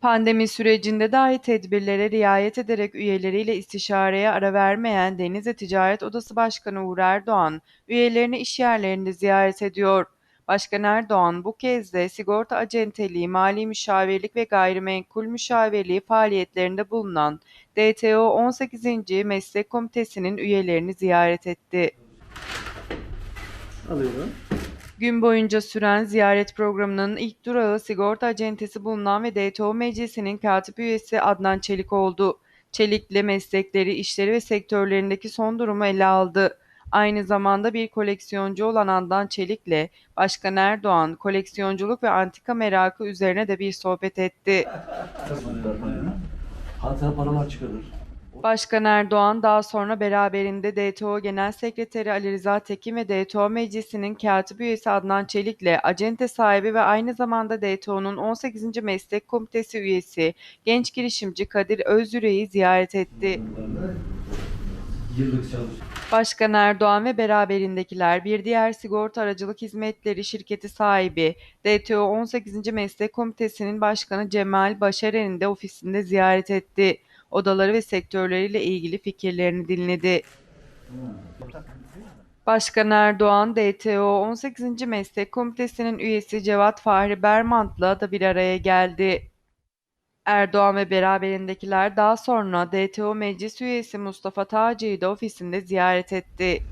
Pandemi sürecinde dahi tedbirlere riayet ederek üyeleriyle istişareye ara vermeyen Denizli Ticaret Odası Başkanı Uğur Erdoğan, üyelerini işyerlerinde ziyaret ediyor. Başkan Erdoğan bu kez de sigorta acenteliği, mali müşavirlik ve gayrimenkul müşavirliği faaliyetlerinde bulunan DTO 18. Meslek Komitesi'nin üyelerini ziyaret etti. Alıyorum. Gün boyunca süren ziyaret programının ilk durağı sigorta acentesi bulunan ve DTO Meclisi'nin katip üyesi Adnan Çelik oldu. Çelik'le meslekleri, işleri ve sektörlerindeki son durumu ele aldı. Aynı zamanda bir koleksiyoncu olan Adnan Çelik'le Başkan Erdoğan koleksiyonculuk ve antika merakı üzerine de bir sohbet etti. Hatıra paralar çıkarır. Başkan Erdoğan daha sonra beraberinde DTO Genel Sekreteri Ali Rıza Tekin ve DTO Meclisi'nin katip üyesi Adnan Çelik'le acente sahibi ve aynı zamanda DTO'nun 18. Meslek Komitesi üyesi genç girişimci Kadir Özyürek'i ziyaret etti. Başkan Erdoğan ve beraberindekiler bir diğer sigorta aracılık hizmetleri şirketi sahibi DTO 18. Meslek Komitesi'nin başkanı Cemal Başaren'in de ofisinde ziyaret etti. Odaları ve sektörleriyle ilgili fikirlerini dinledi. Başkan Erdoğan, DTO 18. Meslek Komitesi'nin üyesi Cevat Fahri Bermant'la da bir araya geldi. Erdoğan ve beraberindekiler daha sonra DTO Meclis Üyesi Mustafa Taci'yi de ofisinde ziyaret etti.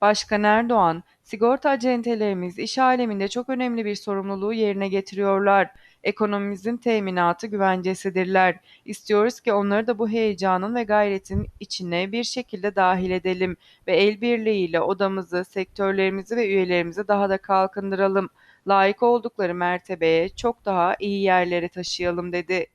Başkan Erdoğan, sigorta acentelerimiz iş aleminde çok önemli bir sorumluluğu yerine getiriyorlar. Ekonomimizin teminatı güvencesidirler. İstiyoruz ki onları da bu heyecanın ve gayretin içine bir şekilde dahil edelim ve el birliğiyle odamızı, sektörlerimizi ve üyelerimizi daha da kalkındıralım. Layık oldukları mertebeye çok daha iyi yerlere taşıyalım dedi.